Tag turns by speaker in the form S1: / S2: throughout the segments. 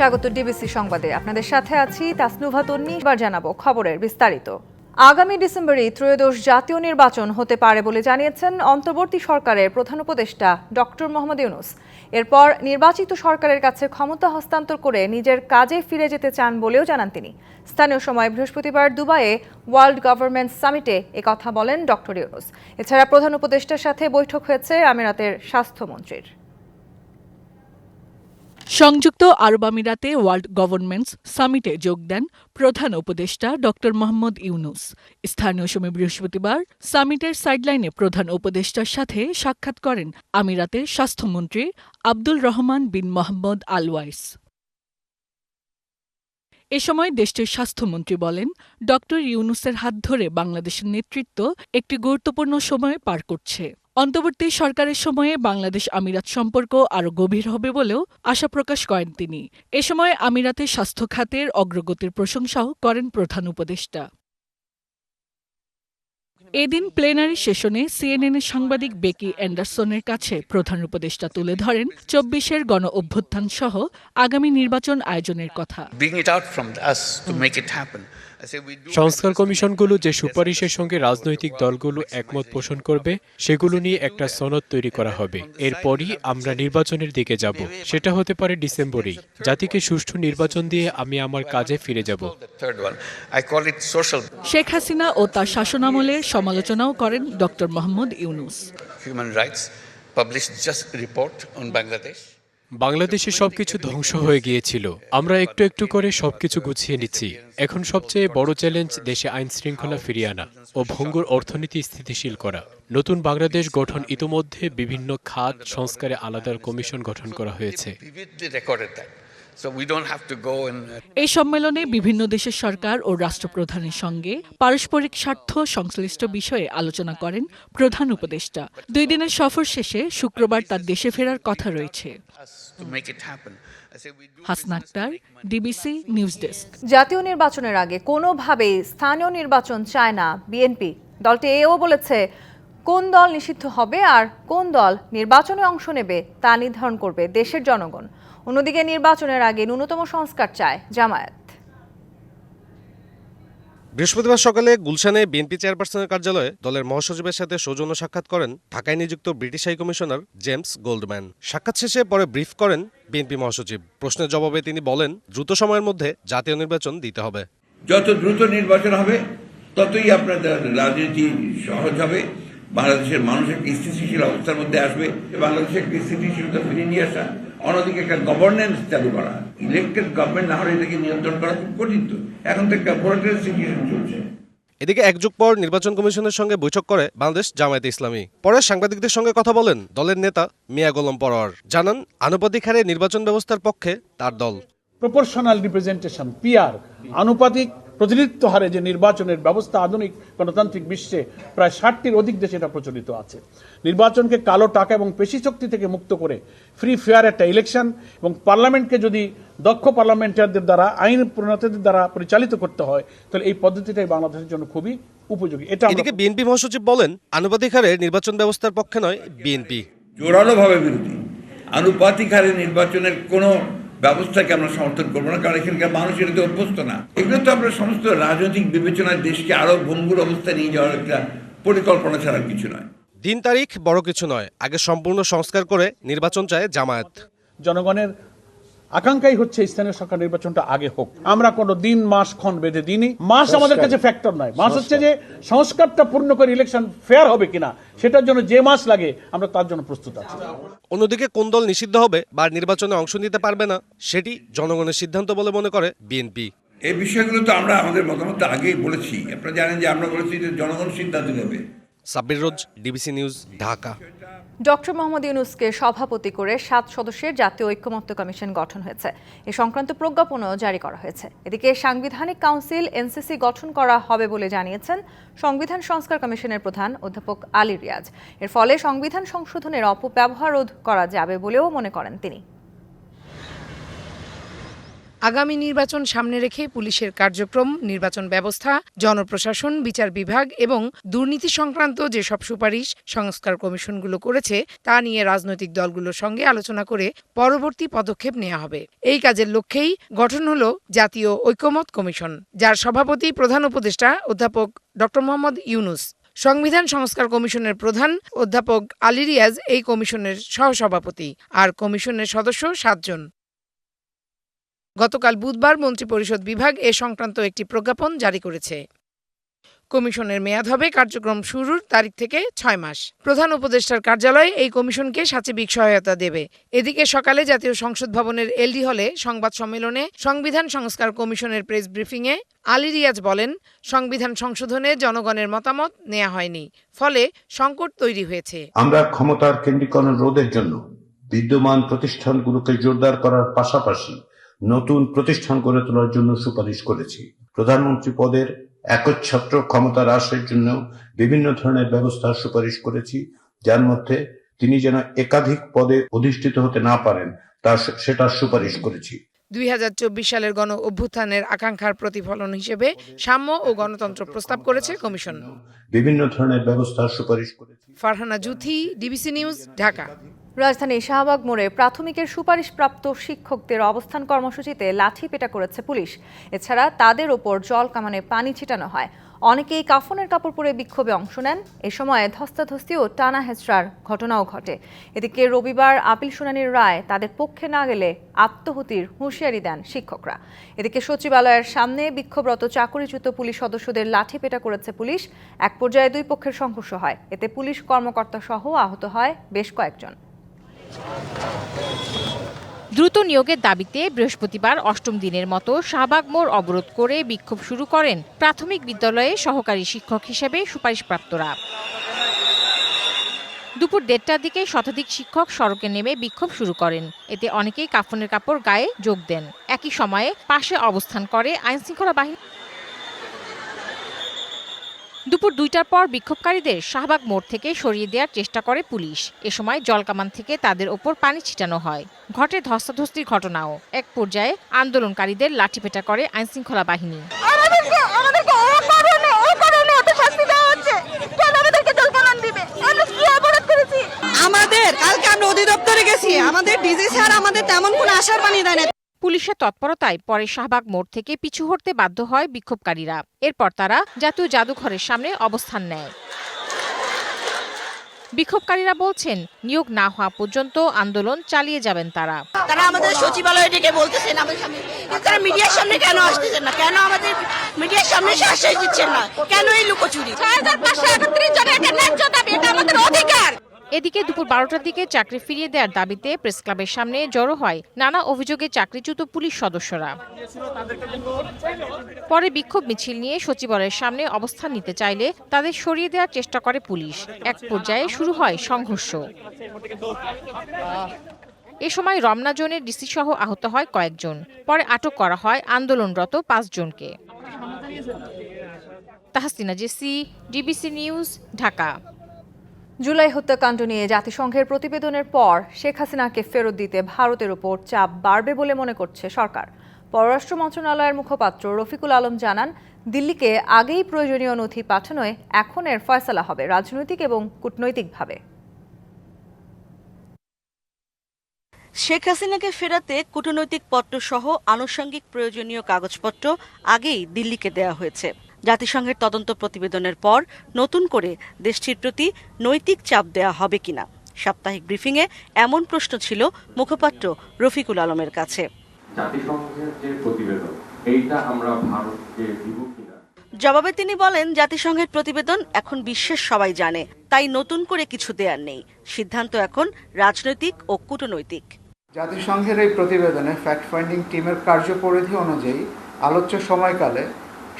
S1: স্বাগত ডিবিসি সংবাদে আপনাদের সাথে আছি তাসনুভা তন্নি এবার জানাবো খবরের বিস্তারিত আগামী ডিসেম্বরে ত্রয়োদশ জাতীয় নির্বাচন হতে পারে বলে জানিয়েছেন অন্তর্বর্তী সরকারের প্রধান উপদেষ্টা ডক্টর মোহাম্মদ ইউনুস এরপর নির্বাচিত সরকারের কাছে ক্ষমতা হস্তান্তর করে নিজের কাজে ফিরে যেতে চান বলেও জানান তিনি স্থানীয় সময় বৃহস্পতিবার দুবাইয়ে ওয়ার্ল্ড গভর্নমেন্ট সামিটে কথা বলেন ডক্টর ইউনুস এছাড়া প্রধান উপদেষ্টার সাথে বৈঠক হয়েছে আমিরাতের স্বাস্থ্যমন্ত্রীর
S2: সংযুক্ত আরব আমিরাতে ওয়ার্ল্ড গভর্নমেন্টস সামিটে যোগ দেন প্রধান উপদেষ্টা ড মোহাম্মদ ইউনুস স্থানীয় সময় বৃহস্পতিবার সামিটের সাইডলাইনে প্রধান উপদেষ্টার সাথে সাক্ষাৎ করেন আমিরাতের স্বাস্থ্যমন্ত্রী আব্দুল রহমান বিন মোহাম্মদ আলওয়াইস এ সময় দেশটির স্বাস্থ্যমন্ত্রী বলেন ড ইউনুসের হাত ধরে বাংলাদেশের নেতৃত্ব একটি গুরুত্বপূর্ণ সময় পার করছে অন্তর্বর্তী সরকারের সময়ে বাংলাদেশ আমিরাত সম্পর্ক আরও গভীর হবে বলেও আশা প্রকাশ করেন তিনি এ সময় আমিরাতের স্বাস্থ্য খাতের অগ্রগতির প্রশংসাও করেন প্রধান উপদেষ্টা এদিন প্লেনারি সেশনে সিএনএনের সাংবাদিক বেকি অ্যান্ডারসনের কাছে প্রধান উপদেষ্টা তুলে ধরেন চব্বিশের গণ অভ্যুত্থান সহ আগামী নির্বাচন আয়োজনের কথা
S3: সংস্কার কমিশনগুলো যে সুপারিশের সঙ্গে রাজনৈতিক দলগুলো একমত পোষণ করবে সেগুলো নিয়ে একটা সনদ তৈরি করা হবে এরপরই আমরা নির্বাচনের দিকে যাব সেটা হতে পারে ডিসেম্বরেই জাতিকে সুষ্ঠু নির্বাচন দিয়ে আমি আমার কাজে ফিরে যাব
S2: শেখ হাসিনা ও তার শাসনামলে সমালোচনাও করেন doctor Mohammad Yunus human rights published
S4: just report on বাংলাদেশে সবকিছু ধ্বংস হয়ে গিয়েছিল আমরা একটু একটু করে সবকিছু গুছিয়ে নিচ্ছি এখন সবচেয়ে বড় চ্যালেঞ্জ দেশে আইন শৃঙ্খলা ফিরিয়ে আনা ও ভঙ্গুর অর্থনীতি স্থিতিশীল করা নতুন বাংলাদেশ গঠন ইতোমধ্যে বিভিন্ন খাত সংস্কারে আলাদা কমিশন গঠন করা হয়েছে
S2: Uh, এই সম্মেলনে বিভিন্ন দেশের সরকার ও রাষ্ট্রপ্রধানের সঙ্গে পারস্পরিক স্বার্থ সংশ্লিষ্ট বিষয়ে আলোচনা করেন প্রধান উপদেষ্টা দুই দিনের সফর শেষে শুক্রবার তার দেশে ফেরার কথা রয়েছে ডিবিসি নিউজ ডেস্ক
S1: জাতীয় নির্বাচনের আগে কোনোভাবেই স্থানীয় নির্বাচন চায় না বিএনপি দলটি এও বলেছে কোন দল নিষিদ্ধ হবে আর কোন দল নির্বাচনে অংশ নেবে তা নির্ধারণ করবে দেশের জনগণ অন্যদিকে নির্বাচনের আগে ন্যূনতম সংস্কার চায় জামায়াত
S5: বৃহস্পতিবার সকালে গুলশানে বিএনপি চেয়ারপারসনের কার্যালয়ে দলের মহাসচিবের সাথে সৌজন্য সাক্ষাৎ করেন ঢাকায় নিযুক্ত ব্রিটিশ কমিশনার জেমস গোল্ডম্যান সাক্ষাৎ শেষে পরে ব্রিফ করেন বিএনপি মহাসচিব প্রশ্নের জবাবে তিনি বলেন দ্রুত সময়ের মধ্যে জাতীয় নির্বাচন দিতে হবে
S6: যত দ্রুত নির্বাচন হবে ততই আপনাদের রাজনীতি সহজ হবে বাংলাদেশের মানুষের স্থিতিশীল অবস্থার মধ্যে আসবে বাংলাদেশের স্থিতিশীলতা ফিরিয়ে নিয়ে আসা অন্যদিকে একটা গভর্নেন্স চালু করা ইলেকটেড গভর্নমেন্ট না হলে এটাকে নিয়ন্ত্রণ করা খুব কঠিন তো এখন তো একটা বোরাটের সিচুয়েশন চলছে
S5: এদিকে একযুগ পর নির্বাচন কমিশনের সঙ্গে বৈঠক করে বাংলাদেশ জামায়াতে ইসলামী পরে সাংবাদিকদের সঙ্গে কথা বলেন দলের নেতা মিয়া গোলম পরোয়ার জানান আনুপাতিক হারে নির্বাচন ব্যবস্থার পক্ষে তার দল
S7: প্রপোর্শনাল রিপ্রেজেন্টেশন পিআর আনুপাতিক প্রতিনিধিত্ব হারে যে নির্বাচনের ব্যবস্থা আধুনিক গণতান্ত্রিক বিশ্বে প্রায় ষাটটির অধিক দেশে এটা প্রচলিত আছে নির্বাচনকে কালো টাকা এবং পেশি শক্তি থেকে মুক্ত করে ফ্রি ফেয়ার একটা ইলেকশন এবং পার্লামেন্টকে যদি দক্ষ পার্লামেন্টারদের দ্বারা আইন প্রণেতাদের দ্বারা পরিচালিত করতে হয় তাহলে এই পদ্ধতিটাই বাংলাদেশের জন্য খুবই উপযোগী এটা
S5: এদিকে বিএনপি মহাসচিব বলেন আনুপাতিক হারে নির্বাচন ব্যবস্থার পক্ষে নয় বিএনপি
S6: জোরালোভাবে বিরোধী আনুপাতিক হারে নির্বাচনের কোনো ব্যবস্থাকে আমরা সমর্থন করবো না কারণ এখানকার মানুষ এটাতে অভ্যস্ত না এগুলো তো আমরা সমস্ত রাজনৈতিক বিবেচনায় দেশকে আরো ভঙ্গুর অবস্থায় নিয়ে যাওয়ার একটা পরিকল্পনা ছাড়া কিছু নয়
S5: দিন তারিখ বড় কিছু নয় আগে সম্পূর্ণ সংস্কার করে নির্বাচন চায় জামায়াত
S7: জনগণের আকাঙ্ক্ষাই হচ্ছে স্থানীয় সরকার নির্বাচনটা আগে হোক আমরা কোনো দিন মাস ক্ষণ বেঁধে দিনই মাস আমাদের কাছে ফ্যাক্টর নয় মাস হচ্ছে যে সংস্কারটা পূর্ণ করে ইলেকশন ফেয়ার হবে কিনা সেটার জন্য যে মাস লাগে আমরা তার জন্য প্রস্তুত আছি
S5: অন্যদিকে কোন দল নিষিদ্ধ হবে বা নির্বাচনে অংশ নিতে পারবে না সেটি জনগণের সিদ্ধান্ত বলে মনে করে বিএনপি
S6: এই বিষয়গুলো তো আমরা আমাদের মতামত আগেই বলেছি আপনারা জানেন যে আমরা বলেছি যে জনগণ সিদ্ধান্ত নেবে
S2: Sabbir Rose DBC news Dhaka
S1: doctor Mohammad ইউনুসকে সভাপতি করে সাত সদস্যের জাতীয় ঐক্যমত্য কমিশন গঠন হয়েছে এ সংক্রান্ত প্রজ্ঞাপনও জারি করা হয়েছে এদিকে সাংবিধানিক কাউন্সিল এনসিসি গঠন করা হবে বলে জানিয়েছেন সংবিধান সংস্কার কমিশনের প্রধান অধ্যাপক আলী রিয়াজ এর ফলে সংবিধান সংশোধনের অপব্যবহার রোধ করা যাবে বলেও মনে করেন তিনি
S2: আগামী নির্বাচন সামনে রেখে পুলিশের কার্যক্রম নির্বাচন ব্যবস্থা জনপ্রশাসন বিচার বিভাগ এবং দুর্নীতি সংক্রান্ত যেসব সুপারিশ সংস্কার কমিশনগুলো করেছে তা নিয়ে রাজনৈতিক দলগুলোর সঙ্গে আলোচনা করে পরবর্তী পদক্ষেপ নেওয়া হবে এই কাজের লক্ষ্যেই গঠন হল জাতীয় ঐক্যমত কমিশন যার সভাপতি প্রধান উপদেষ্টা অধ্যাপক ড মোহাম্মদ ইউনুস সংবিধান সংস্কার কমিশনের প্রধান অধ্যাপক আলী রিয়াজ এই কমিশনের সহসভাপতি আর কমিশনের সদস্য সাতজন গতকাল বুধবার মন্ত্রিপরিষদ বিভাগ এ সংক্রান্ত একটি প্রজ্ঞাপন জারি করেছে কমিশনের মেয়াদ হবে কার্যক্রম শুরুর তারিখ থেকে ছয় মাস প্রধান উপদেষ্টার কার্যালয় এই কমিশনকে সাচিবিক সহায়তা দেবে এদিকে সকালে জাতীয় সংসদ ভবনের এলডি হলে সংবাদ সম্মেলনে সংবিধান সংস্কার কমিশনের প্রেস ব্রিফিংয়ে আলী রিয়াজ বলেন সংবিধান সংশোধনে জনগণের মতামত নেওয়া হয়নি ফলে সংকট তৈরি হয়েছে
S8: আমরা ক্ষমতার কেন্দ্রীকরণ রোধের জন্য বিদ্যমান প্রতিষ্ঠানগুলোকে জোরদার করার পাশাপাশি নতুন প্রতিষ্ঠান গড়ে তোলার জন্য সুপারিশ করেছি প্রধানমন্ত্রী পদের একচ্ছত্র ক্ষমতা হ্রাসের জন্য বিভিন্ন ধরনের ব্যবস্থার সুপারিশ করেছি যার মধ্যে তিনি যেন একাধিক পদে অধিষ্ঠিত হতে না পারেন তা সেটার সুপারিশ করেছি
S2: দুই হাজার চব্বিশ সালের গণ অভ্যুত্থানের আকাঙ্ক্ষার প্রতিফলন হিসেবে সাম্য ও গণতন্ত্র প্রস্তাব করেছে কমিশন
S8: বিভিন্ন ধরনের ব্যবস্থার সুপারিশ করেছে
S2: ফারহানা জুথি ডিবিসি নিউজ ঢাকা
S1: রাজধানী শাহবাগ মোড়ে প্রাথমিকের সুপারিশপ্রাপ্ত শিক্ষকদের অবস্থান কর্মসূচিতে লাঠি পেটা করেছে পুলিশ এছাড়া তাদের ওপর জল কামানে পানি ছিটানো হয় অনেকেই কাফনের কাপড় পরে বিক্ষোভে অংশ নেন এ সময় ধস্তাধস্তি ও টানা হেঁচড়ার ঘটনাও ঘটে এদিকে রবিবার আপিল শুনানির রায় তাদের পক্ষে না গেলে আত্মহতির হুঁশিয়ারি দেন শিক্ষকরা এদিকে সচিবালয়ের সামনে বিক্ষোভরত চাকরিচ্যুত পুলিশ সদস্যদের লাঠি পেটা করেছে পুলিশ এক পর্যায়ে দুই পক্ষের সংঘর্ষ হয় এতে পুলিশ কর্মকর্তা সহ আহত হয় বেশ কয়েকজন
S2: দ্রুত নিয়োগের দাবিতে বৃহস্পতিবার অষ্টম দিনের মতো শাহবাগ মোড় অবরোধ করে বিক্ষোভ শুরু করেন প্রাথমিক বিদ্যালয়ে সহকারী শিক্ষক হিসেবে সুপারিশপ্রাপ্তরা দুপুর দেড়টার দিকে শতাধিক শিক্ষক সড়কে নেমে বিক্ষোভ শুরু করেন এতে অনেকেই কাফনের কাপড় গায়ে যোগ দেন একই সময়ে পাশে অবস্থান করে আইনশৃঙ্খলা বাহিনী দুপুর দুইটার পর বিক্ষোভকারীদের শাহবাগ মোড় থেকে সরিয়ে দেওয়ার চেষ্টা করে পুলিশ এ সময় জলকামান থেকে তাদের ওপর পানি ছিটানো হয় ঘটে ধস্তাধস্তির ঘটনাও এক পর্যায়ে আন্দোলনকারীদের লাঠিপেটা করে আইনশৃঙ্খলা বাহিনী আমাদের কালকে আমরা অধিদপ্তরে গেছি আমাদের ডিজি স্যার আমাদের তেমন কোনো আশার পানি দেয় না পুলিশের তৎপরতায় পরে শাহবাগ মোড় থেকে পিছু হটতে বাধ্য হয় বিক্ষোভকারীরা এরপর তারা জাতীয় জাদুঘরের সামনে অবস্থান নেয় বিক্ষোভকারীরা বলছেন নিয়োগ না হওয়া পর্যন্ত আন্দোলন চালিয়ে যাবেন তারা তারা আমাদের সচিবালয়ে ডেকে বলতেছেন আমাদের সামনে মিডিয়ার সামনে কেন আসতেছেন না কেন আমাদের মিডিয়ার সামনে আশ্বাস দিচ্ছেন না কেন এই লুকোচুরি ছয় হাজার পাঁচশো একত্রিশ জনের ন্যায্য দাবি এটা আমাদের অধিকার এদিকে দুপুর বারোটার দিকে চাকরি ফিরিয়ে দেওয়ার দাবিতে প্রেস ক্লাবের সামনে জড়ো হয় নানা অভিযোগে চাকরিচ্যুত পুলিশ সদস্যরা পরে বিক্ষোভ মিছিল নিয়ে সচিবালয়ের সামনে অবস্থান নিতে চাইলে তাদের সরিয়ে দেওয়ার চেষ্টা করে পুলিশ এক পর্যায়ে শুরু হয় সংঘর্ষ এ সময় রমনা জোনের ডিসি সহ আহত হয় কয়েকজন পরে আটক করা হয় আন্দোলনরত পাঁচজনকে Tahsina Jesy
S1: DBC news Dhaka July হত্যাকাণ্ড নিয়ে জাতিসংঘের প্রতিবেদনের পর শেখ হাসিনাকে ফেরত দিতে ভারতের ওপর চাপ বাড়বে বলে মনে করছে সরকার পররাষ্ট্র মন্ত্রণালয়ের মুখপাত্র রফিকুল আলম জানান দিল্লিকে আগেই প্রয়োজনীয় নথি পাঠানোয় এখন এর ফয়সলা হবে রাজনৈতিক এবং কূটনৈতিকভাবে
S2: শেখ হাসিনাকে ফেরাতে কূটনৈতিক পত্রসহ আনুষঙ্গিক প্রয়োজনীয় কাগজপত্র আগেই দিল্লিকে দেয়া হয়েছে জাতিসংঘের তদন্ত প্রতিবেদনের পর নতুন করে দেশটির প্রতি নৈতিক চাপ দেয়া হবে কিনা সাপ্তাহিক ব্রিফিংয়ে এমন প্রশ্ন ছিল মুখপাত্র রফিকুল আলমের কাছে জবাবে তিনি বলেন জাতিসংঘের প্রতিবেদন এখন বিশ্বের সবাই জানে তাই নতুন করে কিছু দেয়ার নেই সিদ্ধান্ত এখন রাজনৈতিক ও কূটনৈতিক
S9: জাতিসংঘের এই প্রতিবেদনে ফ্যাক্ট ফাইন্ডিং টিমের কার্যপরিধি অনুযায়ী আলোচ্য সময়কালে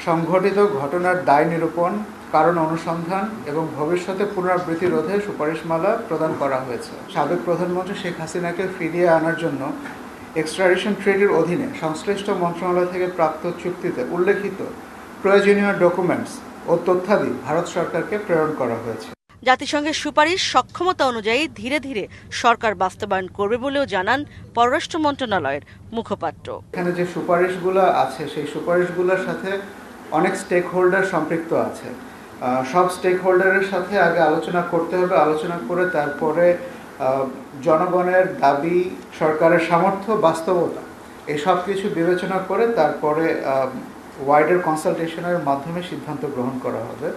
S9: সংঘটিত ঘটনার দায় নিরূপণ কারণ অনুসন্ধান এবং ভবিষ্যতে পুনরাবৃত্তি রোধে সুপারিশমালা প্রদান করা হয়েছে সাবেক প্রধানমন্ত্রী শেখ হাসিনাকে ফিরিয়ে আনার জন্য এক্সট্রাডিশন ট্রেডের অধীনে সংশ্লিষ্ট মন্ত্রণালয় থেকে প্রাপ্ত চুক্তিতে উল্লেখিত প্রয়োজনীয় ডকুমেন্টস ও তথ্যাদি ভারত সরকারকে প্রেরণ করা হয়েছে
S2: জাতিসংঘের সুপারিশ সক্ষমতা অনুযায়ী ধীরে ধীরে সরকার বাস্তবায়ন করবে বলেও জানান পররাষ্ট্র মন্ত্রণালয়ের মুখপাত্র
S9: এখানে যে সুপারিশগুলো আছে সেই সুপারিশগুলোর সাথে অনেক স্টেক হোল্ডার সম্পৃক্ত আছে সব স্টেক হোল্ডারের সাথে আগে আলোচনা করতে হবে আলোচনা করে তারপরে জনগণের দাবি সরকারের সামর্থ্য বাস্তবতা এই সব কিছু বিবেচনা করে তারপরে ওয়াইডার কনসালটেশনের মাধ্যমে সিদ্ধান্ত গ্রহণ করা হবে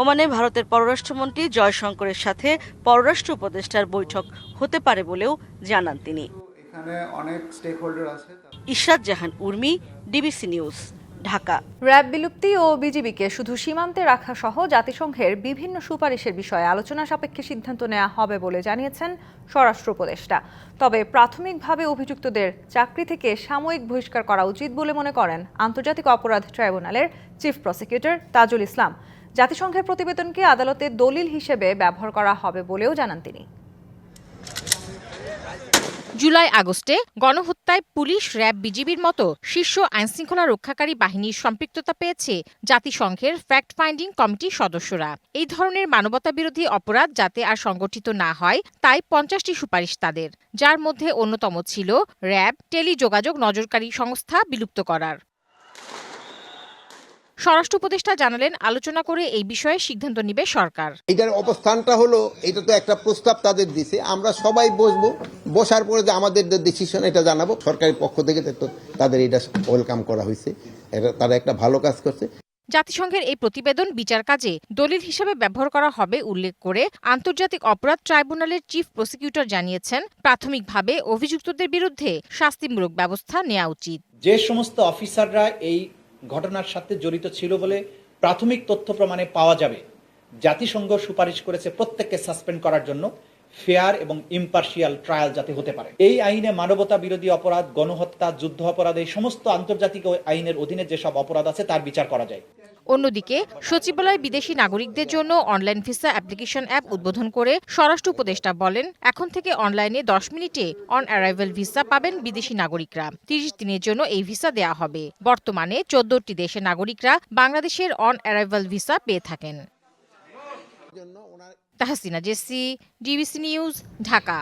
S2: ওমানে ভারতের পররাষ্ট্রমন্ত্রী জয়শঙ্করের সাথে পররাষ্ট্র উপদেষ্টার বৈঠক হতে পারে বলেও জানান তিনি এখানে অনেক স্টেক হোল্ডার আছে ইশাদ জাহান উর্মি ডিবিসি নিউজ ঢাকা
S1: র্যাব বিলুপ্তি ও বিজিবিকে শুধু সীমান্তে রাখা সহ জাতিসংঘের বিভিন্ন সুপারিশের বিষয়ে আলোচনা সাপেক্ষে সিদ্ধান্ত নেওয়া হবে বলে জানিয়েছেন স্বরাষ্ট্র উপদেষ্টা তবে প্রাথমিকভাবে অভিযুক্তদের চাকরি থেকে সাময়িক বহিষ্কার করা উচিত বলে মনে করেন আন্তর্জাতিক অপরাধ ট্রাইব্যুনালের চিফ প্রসিকিউটর তাজুল ইসলাম জাতিসংঘের প্রতিবেদনকে আদালতে দলিল হিসেবে ব্যবহার করা হবে বলেও জানান তিনি
S2: জুলাই আগস্টে গণহত্যায় পুলিশ র্যাব বিজিবির মতো শীর্ষ আইনশৃঙ্খলা রক্ষাকারী বাহিনীর সম্পৃক্ততা পেয়েছে জাতিসংঘের ফ্যাক্ট ফাইন্ডিং কমিটির সদস্যরা এই ধরনের মানবতা বিরোধী অপরাধ যাতে আর সংগঠিত না হয় তাই পঞ্চাশটি সুপারিশ তাদের যার মধ্যে অন্যতম ছিল র্যাব টেলিযোগাযোগ নজরকারী সংস্থা বিলুপ্ত করার স্বরাষ্ট্র উপদেষ্টা জানালেন আলোচনা করে এই বিষয়ে সিদ্ধান্ত নিবে সরকার
S10: এটার অবস্থানটা হলো এটা তো একটা প্রস্তাব তাদের দিছে আমরা সবাই বসবো বসার পরে যে আমাদের ডিসিশন এটা জানাবো সরকারের পক্ষ থেকে তো তাদের এটা ওয়েলকাম করা হয়েছে এটা তারা একটা ভালো কাজ করছে
S2: জাতিসংঘের এই প্রতিবেদন বিচার কাজে দলিল হিসেবে ব্যবহার করা হবে উল্লেখ করে আন্তর্জাতিক অপরাধ ট্রাইব্যুনালের চিফ প্রসিকিউটর জানিয়েছেন প্রাথমিকভাবে অভিযুক্তদের বিরুদ্ধে শাস্তিমূলক ব্যবস্থা নেওয়া উচিত
S11: যে সমস্ত অফিসাররা এই ঘটনার সাথে জড়িত ছিল বলে প্রাথমিক তথ্য প্রমাণে পাওয়া যাবে জাতিসংঘ সুপারিশ করেছে প্রত্যেককে সাসপেন্ড করার জন্য ফেয়ার এবং ইম্পার্শিয়াল ট্রায়াল যাতে হতে পারে এই আইনে মানবতা বিরোধী অপরাধ গণহত্যা যুদ্ধ অপরাধ এই সমস্ত আন্তর্জাতিক আইনের অধীনে যেসব অপরাধ আছে তার বিচার করা যায়
S2: অন্যদিকে সচিবালয় বিদেশি নাগরিকদের জন্য অনলাইন ভিসা অ্যাপ্লিকেশন অ্যাপ উদ্বোধন করে স্বরাষ্ট্র উপদেষ্টা বলেন এখন থেকে অনলাইনে দশ মিনিটে অন অ্যারাইভাল ভিসা পাবেন বিদেশি নাগরিকরা তিরিশ দিনের জন্য এই ভিসা দেয়া হবে বর্তমানে চোদ্দটি দেশের নাগরিকরা বাংলাদেশের অন অ্যারাইভাল ভিসা পেয়ে থাকেন তাহসিনা
S1: জেসি ডিবিসি নিউজ ঢাকা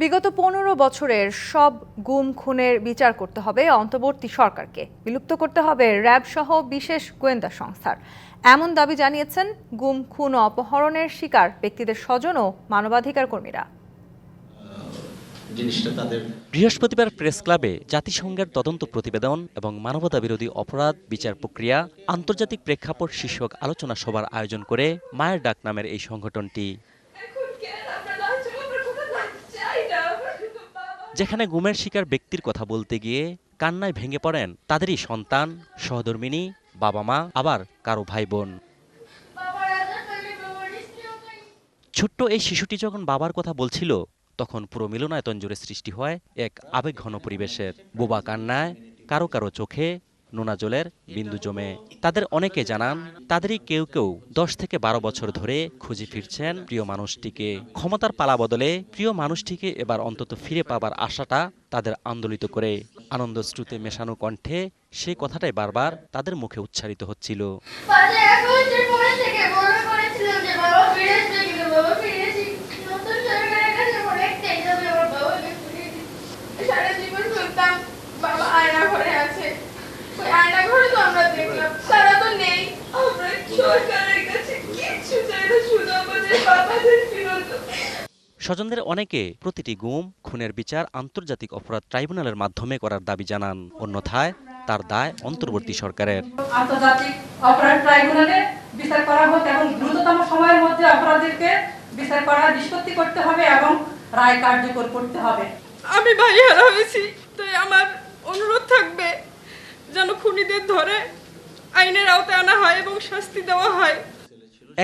S1: বিগত পনেরো বছরের সব গুম খুনের বিচার করতে হবে অন্তর্বর্তী সরকারকে বিলুপ্ত করতে হবে র্যাব সহ বিশেষ গোয়েন্দা সংস্থার এমন দাবি জানিয়েছেন গুম খুন অপহরণের শিকার ব্যক্তিদের স্বজন ও মানবাধিকার কর্মীরা
S5: বৃহস্পতিবার প্রেস ক্লাবে জাতিসংঘের তদন্ত প্রতিবেদন এবং মানবতা বিরোধী অপরাধ বিচার প্রক্রিয়া আন্তর্জাতিক প্রেক্ষাপট শীর্ষক আলোচনা সভার আয়োজন করে মায়ের ডাক নামের এই সংগঠনটি যেখানে গুমের শিকার ব্যক্তির কথা বলতে গিয়ে কান্নায় ভেঙে পড়েন তাদেরই সন্তান সহধর্মিনী বাবা মা আবার কারো ভাই বোন ছোট্ট এই শিশুটি যখন বাবার কথা বলছিল তখন পুরো মিলনায়তন জুড়ে সৃষ্টি হয় এক আবেগঘন পরিবেশের বোবা কান্নায় কারো কারো চোখে নোনা জলের বিন্দু জমে তাদের অনেকে জানান তাদেরই কেউ কেউ দশ থেকে বারো বছর ধরে খুঁজে ফিরছেন প্রিয় মানুষটিকে ক্ষমতার পালা বদলে প্রিয় মানুষটিকে এবার অন্তত ফিরে পাবার আশাটা তাদের আন্দোলিত করে আনন্দ শ্রুতে মেশানো কণ্ঠে সে কথাটাই বারবার তাদের মুখে উচ্চারিত হচ্ছিল বাবা আয়না আছে তো আমরা দেখলাম তো নেই আমরা সরকারের কাছে কিছু চাই না শুধু আমাদের বাবাদের ফিরত স্বজনদের অনেকে প্রতিটি গুম খুনের বিচার আন্তর্জাতিক অপরাধ ট্রাইব্যুনালের মাধ্যমে করার দাবি জানান অন্যথায় তার দায় অন্তর্বর্তী সরকারের
S12: আন্তর্জাতিক অপরাধ ট্রাইব্যুনালে বিচার করা হোক এবং দ্রুততম সময়ের মধ্যে অপরাধীকে বিচার করা নিষ্পত্তি করতে হবে এবং রায় কার্যকর করতে হবে
S13: আমি ভাইয়ারা হয়েছি তাই আমার অনুরোধ থাকবে যেন খুনিদের ধরে আইনের আওতায় আনা হয় এবং শাস্তি দেওয়া হয়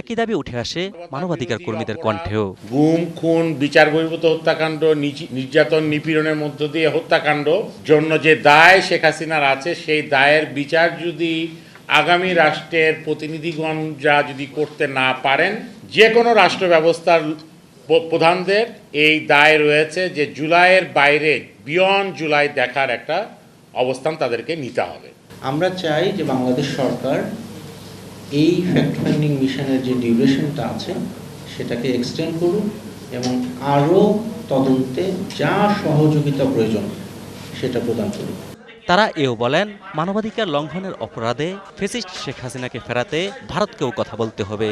S5: একই দাবি উঠে আসে মানবাধিকার কর্মীদের কণ্ঠেও
S14: গুম খুন বিচার বহির্ভূত হত্যাকাণ্ড নির্যাতন নিপীড়নের মধ্য দিয়ে হত্যাকাণ্ড জন্য যে দায় শেখ হাসিনার আছে সেই দায়ের বিচার যদি আগামী রাষ্ট্রের প্রতিনিধিগণ যা যদি করতে না পারেন যে কোনো রাষ্ট্র ব্যবস্থার প্রধানদের এই দায় রয়েছে যে জুলাইয়ের বাইরে বিয়ন্ড জুলাই দেখার একটা অবস্থান তাদেরকে নিতে হবে
S15: আমরা চাই যে বাংলাদেশ সরকার এই ফ্যাক্ট ফাইন্ডিং মিশনের যে ডিউরেশনটা আছে সেটাকে এক্সটেন্ড করুন এবং আরও তদন্তে যা সহযোগিতা প্রয়োজন সেটা প্রদান করুন
S5: তারা এও বলেন মানবাধিকার লঙ্ঘনের অপরাধে ফেসিস্ট শেখ হাসিনাকে ফেরাতে ভারতকেও কথা বলতে হবে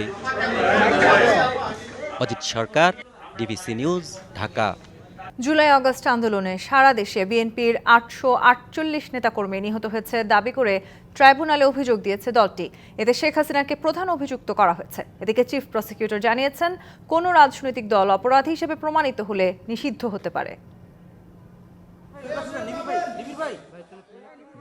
S2: Ajit Sarkar DBC news Dhaka
S1: July August আন্দোলনে সারা দেশে বিএনপির আটশো আটচল্লিশ নেতাকর্মী নিহত হয়েছে দাবি করে ট্রাইব্যুনালে অভিযোগ দিয়েছে দলটি এতে শেখ হাসিনাকে প্রধান অভিযুক্ত করা হয়েছে এদিকে চিফ প্রসিকিউটর জানিয়েছেন কোনো রাজনৈতিক দল অপরাধী হিসেবে প্রমাণিত হলে নিষিদ্ধ হতে পারে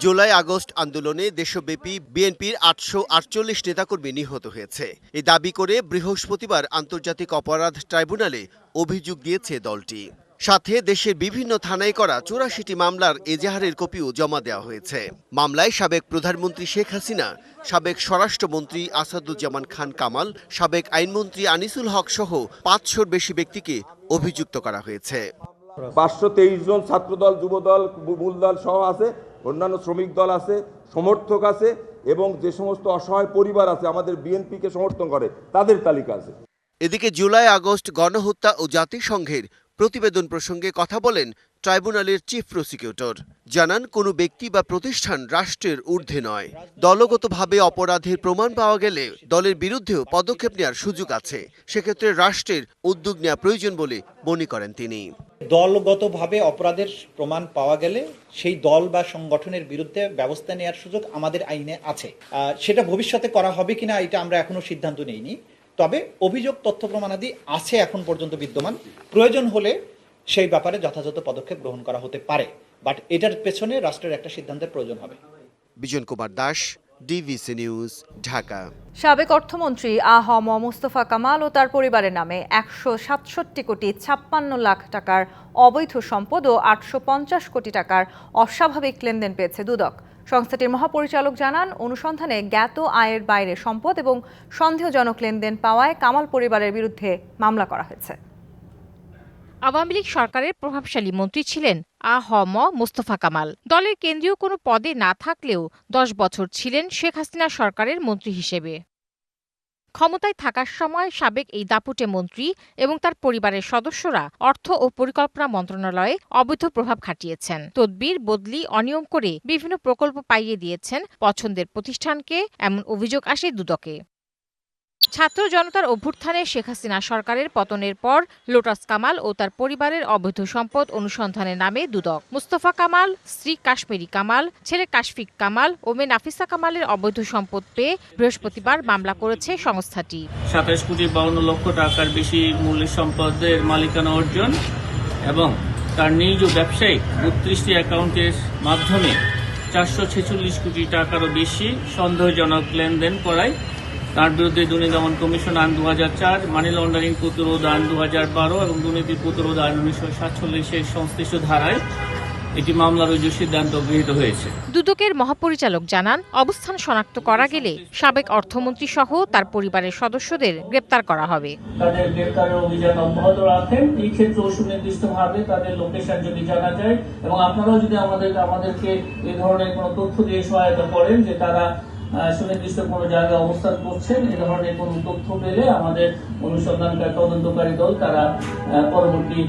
S5: জুলাই আগস্ট আন্দোলনে দেশব্যাপী বিএনপির আটশো আটচল্লিশ নেতাকর্মী নিহত হয়েছে এ দাবি করে বৃহস্পতিবার আন্তর্জাতিক অপরাধ ট্রাইব্যুনালে অভিযোগ দিয়েছে দলটি সাথে দেশের বিভিন্ন থানায় করা চুরাশিটি মামলার এজাহারের কপিও জমা দেওয়া হয়েছে মামলায় সাবেক প্রধানমন্ত্রী শেখ হাসিনা সাবেক স্বরাষ্ট্রমন্ত্রী আসাদুজ্জামান খান কামাল সাবেক আইনমন্ত্রী আনিসুল হক সহ পাঁচশোর বেশি ব্যক্তিকে অভিযুক্ত করা হয়েছে
S16: পাঁচশো তেইশ জন ছাত্রদল যুবদল মূল দল সহ আছে অন্যান্য শ্রমিক দল আছে সমর্থক আছে এবং যে সমস্ত অসহায় পরিবার আছে আমাদের বিএনপিকে সমর্থন করে তাদের তালিকা আছে
S5: এদিকে জুলাই আগস্ট গণহত্যা ও জাতিসংঘের প্রতিবেদন প্রসঙ্গে কথা বলেন ট্রাইব্যুনালের চিফ প্রসিকিউটর জানান কোনো ব্যক্তি বা প্রতিষ্ঠান রাষ্ট্রের ঊর্ধ্বে নয় দলগতভাবে অপরাধের প্রমাণ পাওয়া গেলে দলের বিরুদ্ধেও পদক্ষেপ নেওয়ার সুযোগ আছে সেক্ষেত্রে রাষ্ট্রের উদ্যোগ নেওয়া প্রয়োজন বলে মনে করেন তিনি
S17: দলগতভাবে অপরাধের প্রমাণ পাওয়া গেলে সেই দল বা সংগঠনের বিরুদ্ধে ব্যবস্থা নেওয়ার সুযোগ আমাদের আইনে আছে সেটা ভবিষ্যতে করা হবে কিনা এটা আমরা এখনো সিদ্ধান্ত নেইনি তবে অভিযোগ তথ্য প্রমাণাদি আছে এখন পর্যন্ত বিদ্যমান প্রয়োজন হলে সেই ব্যাপারে যথাযথ পদক্ষেপ গ্রহণ করা হতে পারে বাট এটার পেছনে রাষ্ট্রের একটা সিদ্ধান্তের প্রয়োজন হবে
S2: বিজন কুমার দাস ডিভিসি নিউজ ঢাকা
S1: সাবেক অর্থমন্ত্রী ম মোস্তফা কামাল ও তার পরিবারের নামে একশো সাতষট্টি কোটি ছাপ্পান্ন লাখ টাকার অবৈধ সম্পদ ও আটশো পঞ্চাশ কোটি টাকার অস্বাভাবিক লেনদেন পেয়েছে দুদক সংস্থাটির মহাপরিচালক জানান অনুসন্ধানে জ্ঞাত আয়ের বাইরে সম্পদ এবং সন্দেহজনক লেনদেন পাওয়ায় কামাল পরিবারের বিরুদ্ধে মামলা করা হয়েছে
S2: আওয়ামী লীগ সরকারের প্রভাবশালী মন্ত্রী ছিলেন আ হ ম মোস্তফা কামাল দলের কেন্দ্রীয় কোনো পদে না থাকলেও দশ বছর ছিলেন শেখ হাসিনা সরকারের মন্ত্রী হিসেবে ক্ষমতায় থাকার সময় সাবেক এই দাপুটে মন্ত্রী এবং তার পরিবারের সদস্যরা অর্থ ও পরিকল্পনা মন্ত্রণালয়ে অবৈধ প্রভাব খাটিয়েছেন তদবির বদলি অনিয়ম করে বিভিন্ন প্রকল্প পাইয়ে দিয়েছেন পছন্দের প্রতিষ্ঠানকে এমন অভিযোগ আসে দুদকে ছাত্র জনতার অভ্যুত্থানে শেখ হাসিনা সরকারের পতনের পর লোটাস কামাল ও তার পরিবারের অবৈধ সম্পদ অনুসন্ধানের নামে দুদক মুস্তফা কামাল শ্রী কাশ্মীরি কামাল ছেলে কাশফিক কামাল ও মেয়ে নাফিসা কামালের অবৈধ সম্পদ পেয়ে বৃহস্পতিবার মামলা করেছে সংস্থাটি
S18: সাতাশ কোটি বাউন্ন লক্ষ টাকার বেশি মূল্যের সম্পদের মালিকানা অর্জন এবং তার নিজ ব্যবসায়িক বত্রিশটি অ্যাকাউন্টের মাধ্যমে চারশো ছেচল্লিশ কোটি টাকারও বেশি সন্দেহজনক লেনদেন করায় তার বিরুদ্ধে দুর্নীতি দমন কমিশন আইন দু চার মানি লন্ডারিং প্রতিরোধ আইন দু হাজার বারো এবং দুর্নীতি প্রতিরোধ আইন উনিশশো সাতচল্লিশের সংশ্লিষ্ট ধারায় এটি মামলা রুজু সিদ্ধান্ত গৃহীত হয়েছে
S2: দুদকের মহাপরিচালক জানান অবস্থান শনাক্ত করা গেলে সাবেক অর্থমন্ত্রী সহ তার পরিবারের সদস্যদের গ্রেপ্তার করা হবে
S19: তাদের গ্রেপ্তারের অভিযান অব্যাহত রাখেন এই ক্ষেত্রে সুনির্দিষ্টভাবে তাদের লোকেশন যদি জানা যায় এবং আপনারাও যদি আমাদের আমাদেরকে এই ধরনের কোনো তথ্য দিয়ে সহায়তা করেন যে তারা সুনির্দিষ্ট কোন জায়গায় অবস্থান করছেন এ ধরনের কোন তথ্য পেলে আমাদের অনুসন্ধানকারী তদন্তকারী দল তারা পরবর্তী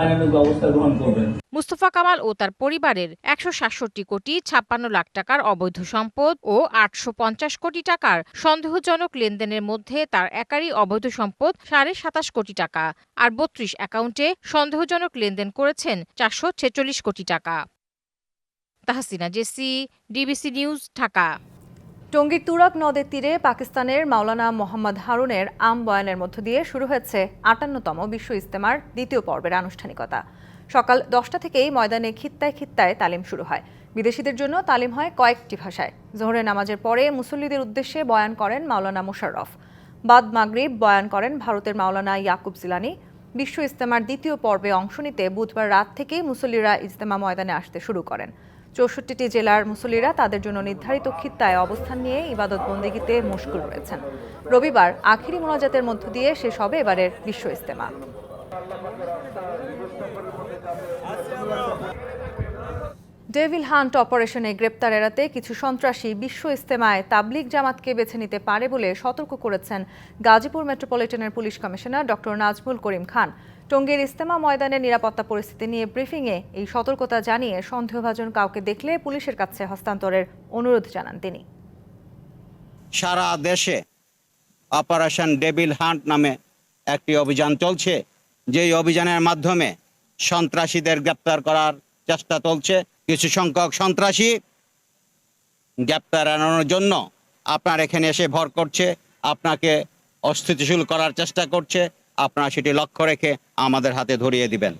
S19: আইনানুগ ব্যবস্থা গ্রহণ করবেন
S2: মুস্তফা কামাল ও তার পরিবারের একশো সাতষট্টি কোটি ছাপ্পান্ন লাখ টাকার অবৈধ সম্পদ ও আটশো পঞ্চাশ কোটি টাকার সন্দেহজনক লেনদেনের মধ্যে তার একারই অবৈধ সম্পদ সাড়ে সাতাশ কোটি টাকা আর বত্রিশ অ্যাকাউন্টে সন্দেহজনক লেনদেন করেছেন চারশো ছেচল্লিশ কোটি টাকা তাহসিনা জেসি ডিবিসি নিউজ ঢাকা
S1: টঙ্গীর তুরাক নদের তীরে পাকিস্তানের মাওলানা মোহাম্মদ হারুনের আম বয়ানের মধ্য দিয়ে শুরু হয়েছে আটান্নতম বিশ্ব ইজতেমার দ্বিতীয় পর্বের আনুষ্ঠানিকতা সকাল দশটা থেকেই ময়দানে খিত্তায় খিত্তায় তালিম শুরু হয় বিদেশিদের জন্য তালিম হয় কয়েকটি ভাষায় জোহরের নামাজের পরে মুসল্লিদের উদ্দেশ্যে বয়ান করেন মাওলানা মুশারফ বাদ মাগরিব বয়ান করেন ভারতের মাওলানা ইয়াকুব জিলানি বিশ্ব ইজতেমার দ্বিতীয় পর্বে অংশ নিতে বুধবার রাত থেকেই মুসল্লিরা ইজতেমা ময়দানে আসতে শুরু করেন চৌষট্টিটি জেলার মুসল্লিরা তাদের জন্য নির্ধারিত খিত্তায় অবস্থান নিয়ে ইবাদত বন্দীগীতে মুশকুল রয়েছেন রবিবার আখিরি মোনাজাতের মধ্য দিয়ে শেষ হবে এবারের বিশ্ব ইস্তেমা ডেভিল হান্ট অপারেশনে গ্রেপ্তার এড়াতে কিছু সন্ত্রাসী বিশ্ব ইস্তেমায় তাবলিক জামাতকে বেছে নিতে পারে বলে সতর্ক করেছেন গাজীপুর মেট্রোপলিটনের police commissioner doctor Nazmul Karim Khan টঙ্গীর ইস্তেমা ময়দানে নিরাপত্তা পরিস্থিতি নিয়ে ব্রিফিংয়ে এই সতর্কতা জানিয়ে সন্দেহভাজন কাউকে দেখলে পুলিশের কাছে হস্তান্তরের অনুরোধ জানান তিনি
S20: সারা দেশে অপারেশন ডেভিল হান্ট নামে একটি অভিযান চলছে যেই অভিযানের মাধ্যমে সন্ত্রাসীদের গ্রেপ্তার করার চেষ্টা চলছে কিছু সংখ্যক সন্ত্রাসী গ্রেপ্তার এড়ানোর জন্য আপনার এখানে এসে ভর করছে আপনাকে অস্থিতিশীল করার চেষ্টা করছে আপনারা সেটি লক্ষ্য রেখে আমাদের হাতে ধরিয়ে দিবেন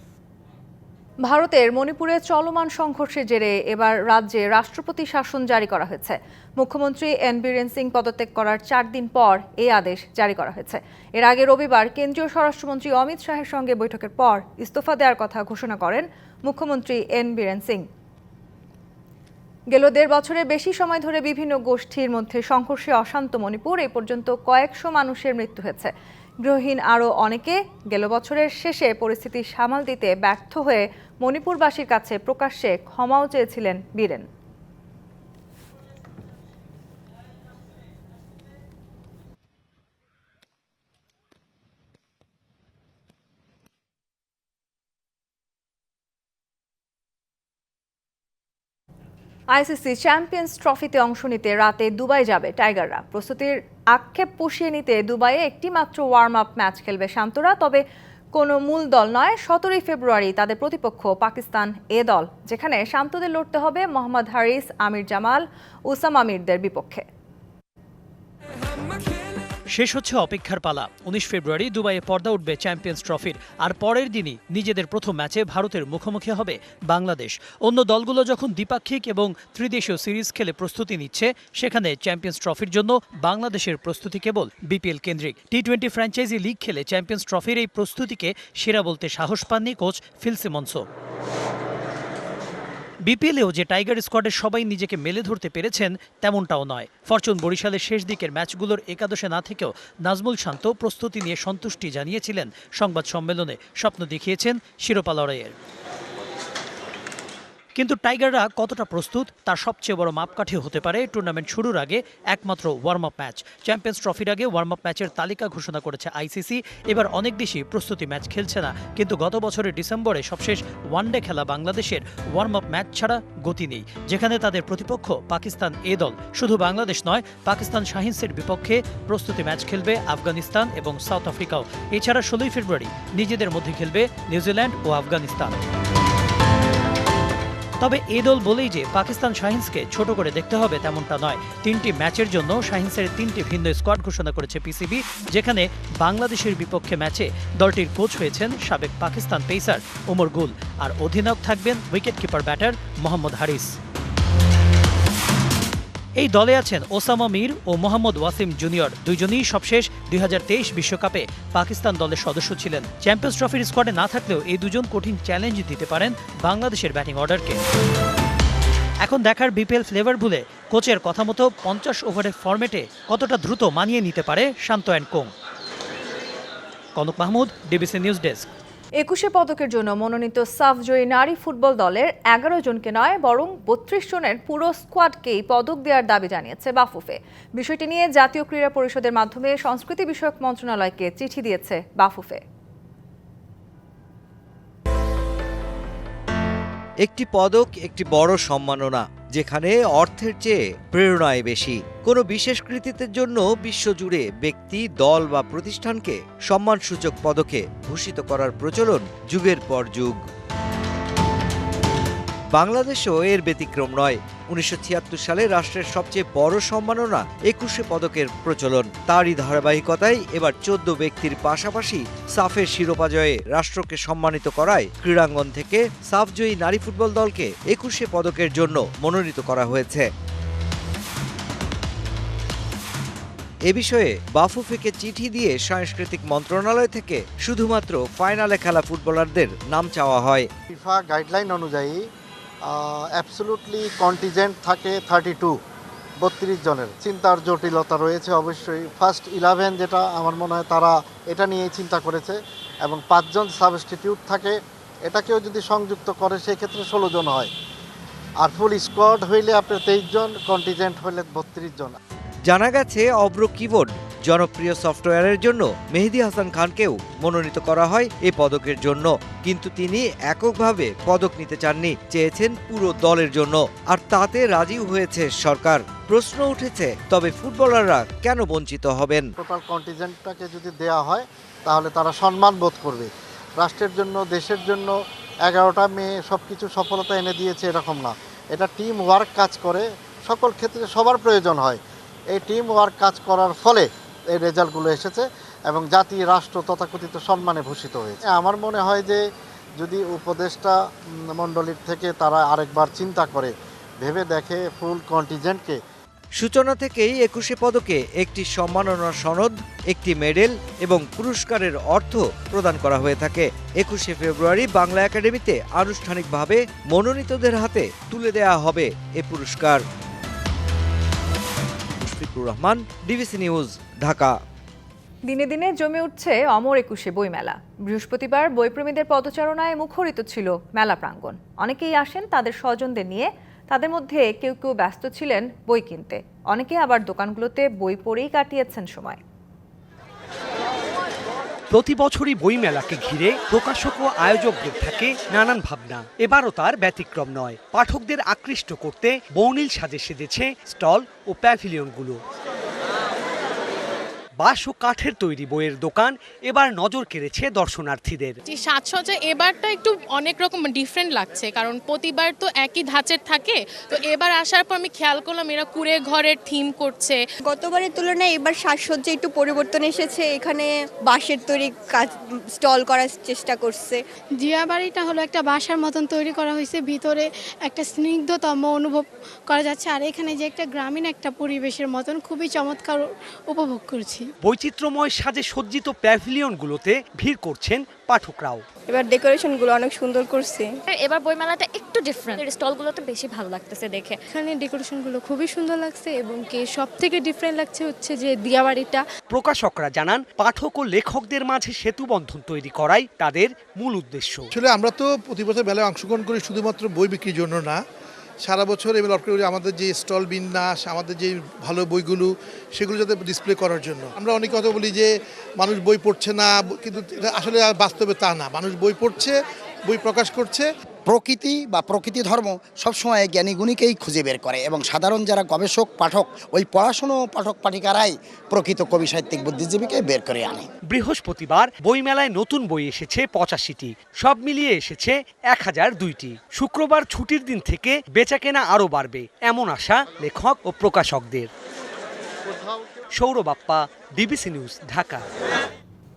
S1: ভারতের মণিপুরে চলমান সংঘর্ষের জেরে এবার রাজ্যে রাষ্ট্রপতি শাসন জারি করা হয়েছে মুখ্যমন্ত্রী এন বীরেন সিং পদত্যাগ করার চার দিন পর এই আদেশ জারি করা হয়েছে এর আগে রবিবার কেন্দ্রীয় স্বরাষ্ট্রমন্ত্রী অমিত শাহের সঙ্গে বৈঠকের পর ইস্তফা দেওয়ার কথা ঘোষণা করেন মুখ্যমন্ত্রী এন বীরেন সিং গেল দেড় বছরের বেশি সময় ধরে বিভিন্ন গোষ্ঠীর মধ্যে সংঘর্ষে অশান্ত মণিপুর এ পর্যন্ত কয়েকশো মানুষের মৃত্যু হয়েছে গৃহহীন আরও অনেকে গেল বছরের শেষে পরিস্থিতি সামাল দিতে ব্যর্থ হয়ে মণিপুরবাসীর কাছে প্রকাশ্যে ক্ষমাও চেয়েছিলেন বীরেন আইসিসি চ্যাম্পিয়ন্স ট্রফিতে অংশ নিতে রাতে দুবাই যাবে টাইগাররা প্রস্তুতির আক্ষেপ পুষিয়ে নিতে দুবাইয়ে একটি মাত্র ওয়ার্ম আপ ম্যাচ খেলবে শান্তরা তবে কোনো মূল দল নয় সতেরোই ফেব্রুয়ারি তাদের প্রতিপক্ষ পাকিস্তান এ দল যেখানে শান্তদের লড়তে হবে মোহাম্মদ হারিস আমির জামাল উসাম আমিরদের বিপক্ষে
S5: শেষ হচ্ছে অপেক্ষার পালা উনিশ ফেব্রুয়ারি দুবাইয়ে পর্দা উঠবে চ্যাম্পিয়ন্স ট্রফির আর পরের দিনই নিজেদের প্রথম ম্যাচে ভারতের মুখোমুখি হবে বাংলাদেশ অন্য দলগুলো যখন দ্বিপাক্ষিক এবং ত্রিদেশীয় সিরিজ খেলে প্রস্তুতি নিচ্ছে সেখানে চ্যাম্পিয়ন্স ট্রফির জন্য বাংলাদেশের প্রস্তুতি কেবল বিপিএল কেন্দ্রিক টি টোয়েন্টি ফ্র্যাঞ্চাইজি লিগ খেলে চ্যাম্পিয়ন্স ট্রফির এই প্রস্তুতিকে সেরা বলতে সাহস পাননি কোচ ফিলসিমনসো বিপিএলেও যে টাইগার স্কোয়াডের সবাই নিজেকে মেলে ধরতে পেরেছেন তেমনটাও নয় ফরচুন বরিশালের শেষ দিকের ম্যাচগুলোর একাদশে না থেকেও নাজমুল শান্ত প্রস্তুতি নিয়ে সন্তুষ্টি জানিয়েছিলেন সংবাদ সম্মেলনে স্বপ্ন দেখিয়েছেন শিরোপা লড়াইয়ের কিন্তু টাইগাররা কতটা প্রস্তুত তার সবচেয়ে বড় মাপকাঠি হতে পারে টুর্নামেন্ট শুরুর আগে একমাত্র ওয়ার্ম আপ ম্যাচ চ্যাম্পিয়ন্স ট্রফির আগে ওয়ার্ম আপ ম্যাচের তালিকা ঘোষণা করেছে আইসিসি এবার অনেক দেশই প্রস্তুতি ম্যাচ খেলছে না কিন্তু গত বছরের ডিসেম্বরে সবশেষ ওয়ানডে খেলা বাংলাদেশের ওয়ার্ম আপ ম্যাচ ছাড়া গতি নেই যেখানে তাদের প্রতিপক্ষ পাকিস্তান এ দল শুধু বাংলাদেশ নয় পাকিস্তান শাহিনসের বিপক্ষে প্রস্তুতি ম্যাচ খেলবে আফগানিস্তান এবং সাউথ আফ্রিকাও এছাড়া ষোলোই ফেব্রুয়ারি নিজেদের মধ্যে খেলবে নিউজিল্যান্ড ও আফগানিস্তান তবে এ দল বলেই যে পাকিস্তান শাহিন্সকে ছোট করে দেখতে হবে তেমনটা নয় তিনটি ম্যাচের জন্য শাহিন্সের তিনটি ভিন্ন স্কোয়াড ঘোষণা করেছে পিসিবি যেখানে বাংলাদেশের বিপক্ষে ম্যাচে দলটির কোচ হয়েছেন সাবেক পাকিস্তান পেসার ওমর গুল আর অধিনায়ক থাকবেন উইকেটকিপার ব্যাটার মোহাম্মদ হারিস এই দলে আছেন ওসামা মীর ও মোহাম্মদ ওয়াসিম জুনিয়র দুইজনই সবশেষ দুই বিশ্বকাপে পাকিস্তান দলের সদস্য ছিলেন চ্যাম্পিয়ন্স ট্রফির স্কোয়াডে না থাকলেও এই দুজন কঠিন চ্যালেঞ্জ দিতে পারেন বাংলাদেশের ব্যাটিং অর্ডারকে এখন দেখার বিপিএল ফ্লেভার ভুলে কোচের কথা মতো পঞ্চাশ ওভারের ফর্মেটে কতটা দ্রুত মানিয়ে নিতে পারে Shanto and co
S2: Konok Mahmud DBC news desk
S1: একুশে পদকের জন্য মনোনীত সাফজয়ী নারী ফুটবল দলের এগারো জনকে নয় বরং বত্রিশ জনের পুরো স্কোয়াডকেই পদক দেওয়ার দাবি জানিয়েছে বাফুফে বিষয়টি নিয়ে জাতীয় ক্রীড়া পরিষদের মাধ্যমে সংস্কৃতি বিষয়ক মন্ত্রণালয়কে চিঠি দিয়েছে বাফুফে
S21: একটি পদক একটি বড় সম্মাননা যেখানে অর্থের চেয়ে প্রেরণায় বেশি কোনো বিশেষ কৃতিত্বের জন্য বিশ্বজুড়ে ব্যক্তি দল বা প্রতিষ্ঠানকে সম্মানসূচক পদকে ভূষিত করার প্রচলন যুগের পর যুগ বাংলাদেশও এর ব্যতিক্রম নয় উনিশশো সালে রাষ্ট্রের সবচেয়ে বড় সম্মাননা একুশে পদকের প্রচলন তারই ধারাবাহিকতায় এবার চোদ্দ ব্যক্তির পাশাপাশি সাফের শিরোপা জয়ে রাষ্ট্রকে সম্মানিত করায় ক্রীড়াঙ্গন থেকে সাফজয়ী নারী ফুটবল দলকে একুশে পদকের জন্য মনোনীত করা হয়েছে এ বিষয়ে বাফুফেকে চিঠি দিয়ে সাংস্কৃতিক মন্ত্রণালয় থেকে শুধুমাত্র ফাইনালে খেলা ফুটবলারদের নাম চাওয়া হয়
S22: ফিফা গাইডলাইন অনুযায়ী অ্যাবসলুটলি কন্টিজেন্ট থাকে থার্টি টু বত্রিশ জনের চিন্তার জটিলতা রয়েছে অবশ্যই ফার্স্ট ইলেভেন যেটা আমার মনে হয় তারা এটা নিয়েই চিন্তা করেছে এবং পাঁচজন সাবস্টিটিউট থাকে এটাকেও যদি সংযুক্ত করে সেক্ষেত্রে ষোলো জন হয় আর ফুল স্কোয়াড হইলে আপনার তেইশ জন কন্টিজেন্ট হইলে বত্রিশ জন
S21: জানা গেছে অব্র কিবোর্ড জনপ্রিয় সফটওয়্যারের জন্য মেহেদি হাসান খানকেও মনোনীত করা হয় এই পদকের জন্য কিন্তু তিনি এককভাবে পদক নিতে চাননি চেয়েছেন পুরো দলের জন্য আর তাতে রাজি হয়েছে সরকার প্রশ্ন উঠেছে তবে ফুটবলাররা কেন বঞ্চিত হবেন
S22: টোটাল কন্টিজেন্টটাকে যদি দেয়া হয় তাহলে তারা সম্মান বোধ করবে রাষ্ট্রের জন্য দেশের জন্য এগারোটা মেয়ে সব কিছু সফলতা এনে দিয়েছে এরকম না এটা টিম ওয়ার্ক কাজ করে সকল ক্ষেত্রে সবার প্রয়োজন হয় এই টিম ওয়ার্ক কাজ করার ফলে এই রেজাল্টগুলো এসেছে এবং জাতি রাষ্ট্র তথাকথিত সম্মানে ভূষিত হয়েছে আমার মনে হয় যে যদি উপদেষ্টা মণ্ডলীর থেকে তারা আরেকবার চিন্তা করে ভেবে দেখে ফুল কন্টিজেন্টকে
S21: সূচনা থেকেই একুশে পদকে একটি সম্মাননা সনদ একটি মেডেল এবং পুরস্কারের অর্থ প্রদান করা হয়ে থাকে একুশে ফেব্রুয়ারি বাংলা একাডেমিতে আনুষ্ঠানিকভাবে মনোনীতদের হাতে তুলে দেয়া হবে এ পুরস্কার
S2: শফিকুর রহমান ডিবিসি নিউজ ঢাকা
S1: দিনে দিনে জমে উঠছে অমর একুশে বইমেলা বৃহস্পতিবার বইপ্রেমীদের পদচারণায় মুখরিত ছিল মেলা প্রাঙ্গণ অনেকেই আসেন তাদের স্বজনদের নিয়ে তাদের মধ্যে কেউ কেউ ব্যস্ত ছিলেন বই কিনতে অনেকে আবার দোকানগুলোতে বই পড়েই কাটিয়েছেন সময়
S5: প্রতি বছরই বইমেলাকে ঘিরে প্রকাশক ও আয়োজকদের থাকে নানান ভাবনা এবারও তার ব্যতিক্রম নয় পাঠকদের আকৃষ্ট করতে বৌনিল সাজে সেজেছে স্টল ও প্যাভিলিয়নগুলো বাঁশ ও কাঠের তৈরি বইয়ের দোকান এবার নজর কেড়েছে দর্শনার্থীদের
S23: সাজসজ্জা এবারটা একটু অনেক রকম ডিফারেন্ট লাগছে কারণ প্রতিবার তো একই ধাঁচের থাকে তো এবার আসার পর আমি খেয়াল করলাম এরা কুড়ে ঘরের থিম করছে
S24: গতবারের তুলনায় এবার সাজসজ্জা একটু পরিবর্তন এসেছে এখানে বাঁশের তৈরি কাজ স্টল করার চেষ্টা করছে
S25: জিয়া বাড়িটা হলো একটা বাসার মতন তৈরি করা হয়েছে ভিতরে একটা স্নিগ্ধতম অনুভব করা যাচ্ছে আর এখানে যে একটা গ্রামীণ একটা পরিবেশের মতন খুবই চমৎকার উপভোগ করছি
S5: বৈচিত্র্যময় সাজে সজ্জিত প্যাভিলিয়নগুলোতে ভিড় করছেন পাঠকরাও
S26: এবার ডেকোরেশন গুলো অনেক সুন্দর করছে
S27: এবার বইমেলাটা একটু ডিফারেন্ট গুলো তো বেশি ভালো লাগতেছে দেখে
S28: এখানে গুলো খুবই সুন্দর লাগছে এবং কে সব থেকে ডিফারেন্ট লাগছে হচ্ছে যে দিয়াবাড়িটা
S5: প্রকাশকরা জানান পাঠক ও লেখকদের মাঝে সেতু বন্ধন তৈরি করাই তাদের মূল উদ্দেশ্য
S29: আসলে আমরা তো প্রতি বছর মেলায় অংশগ্রহণ করি শুধুমাত্র বই বিক্রির জন্য না সারা বছর এবার লট করে আমাদের যে স্টল বিন্যাস আমাদের যে ভালো বইগুলো সেগুলো যাতে ডিসপ্লে করার জন্য আমরা অনেক কথা বলি যে মানুষ বই পড়ছে না কিন্তু আসলে বাস্তবে তা না মানুষ বই পড়ছে বই প্রকাশ করছে
S30: প্রকৃতি বা প্রকৃতি ধর্ম সবসময় জ্ঞানীগুণীকেই খুঁজে বের করে এবং সাধারণ যারা গবেষক পাঠক ওই পড়াশুনো পাঠক পাঠিকারাই প্রকৃত কবি সাহিত্যিক বুদ্ধিজীবীকে বের করে আনে
S5: বৃহস্পতিবার বইমেলায় নতুন বই এসেছে পঁচাশিটি সব মিলিয়ে এসেছে এক হাজার দুইটি শুক্রবার ছুটির দিন থেকে বেচাকেনা আরও বাড়বে এমন আশা লেখক ও প্রকাশকদের
S2: সৌরবাপ্পা বিবিসি নিউজ ঢাকা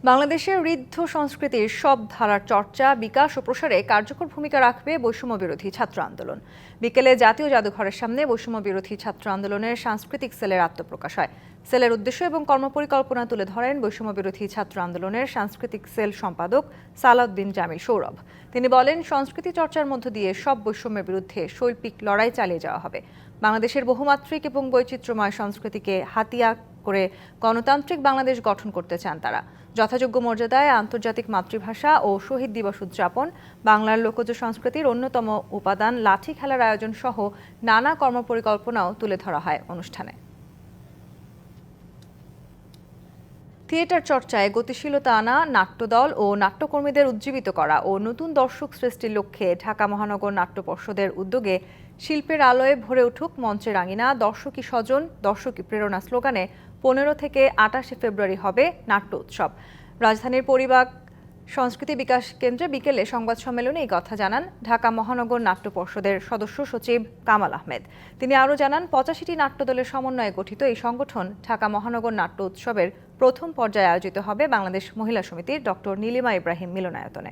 S1: বাংলাদেশের ঋদ্ধ সংস্কৃতির সব ধারার চর্চা বিকাশ ও প্রসারে কার্যকর ভূমিকা রাখবে বৈষম্য বিরোধী ছাত্র আন্দোলন বিকেলে জাতীয় জাদুঘরের সামনে বৈষম্য বিরোধী ছাত্র আন্দোলনের সাংস্কৃতিক সেলের আত্মপ্রকাশ হয় সেলের উদ্দেশ্য এবং কর্মপরিকল্পনা তুলে ধরেন বৈষম্য বিরোধী ছাত্র আন্দোলনের সাংস্কৃতিক সেল সম্পাদক সালাউদ্দিন জামিল সৌরভ তিনি বলেন সংস্কৃতি চর্চার মধ্য দিয়ে সব বৈষম্যের বিরুদ্ধে শৈল্পিক লড়াই চালিয়ে যাওয়া হবে বাংলাদেশের বহুমাত্রিক এবং বৈচিত্র্যময় সংস্কৃতিকে হাতিয়া করে গণতান্ত্রিক বাংলাদেশ গঠন করতে চান তারা যথাযোগ্য মর্যাদায় আন্তর্জাতিক মাতৃভাষা ও শহীদ দিবস উদযাপন বাংলার লোকজ সংস্কৃতির অন্যতম উপাদান লাঠি খেলার আয়োজন সহ নানা কর্মপরিকল্পনাও তুলে ধরা হয় অনুষ্ঠানে থিয়েটার চর্চায় গতিশীলতা আনা নাট্যদল ও নাট্যকর্মীদের উজ্জীবিত করা ও নতুন দর্শক সৃষ্টির লক্ষ্যে ঢাকা মহানগর নাট্য পর্ষদের উদ্যোগে শিল্পের আলোয় ভরে উঠুক মঞ্চের আঙিনা দর্শকী স্বজন দর্শকী প্রেরণা স্লোগানে পনেরো থেকে আটাশে ফেব্রুয়ারি হবে নাট্য উৎসব রাজধানীর পরিবাগ সংস্কৃতি বিকাশ কেন্দ্রে বিকেলে সংবাদ সম্মেলনে এই কথা জানান ঢাকা মহানগর নাট্য পর্ষদের সদস্য সচিব কামাল আহমেদ তিনি আরও জানান পঁচাশিটি নাট্য দলের সমন্বয়ে গঠিত এই সংগঠন ঢাকা মহানগর নাট্য উৎসবের প্রথম পর্যায়ে আয়োজিত হবে বাংলাদেশ মহিলা সমিতির ডক্টর নীলিমা ইব্রাহিম মিলনায়তনে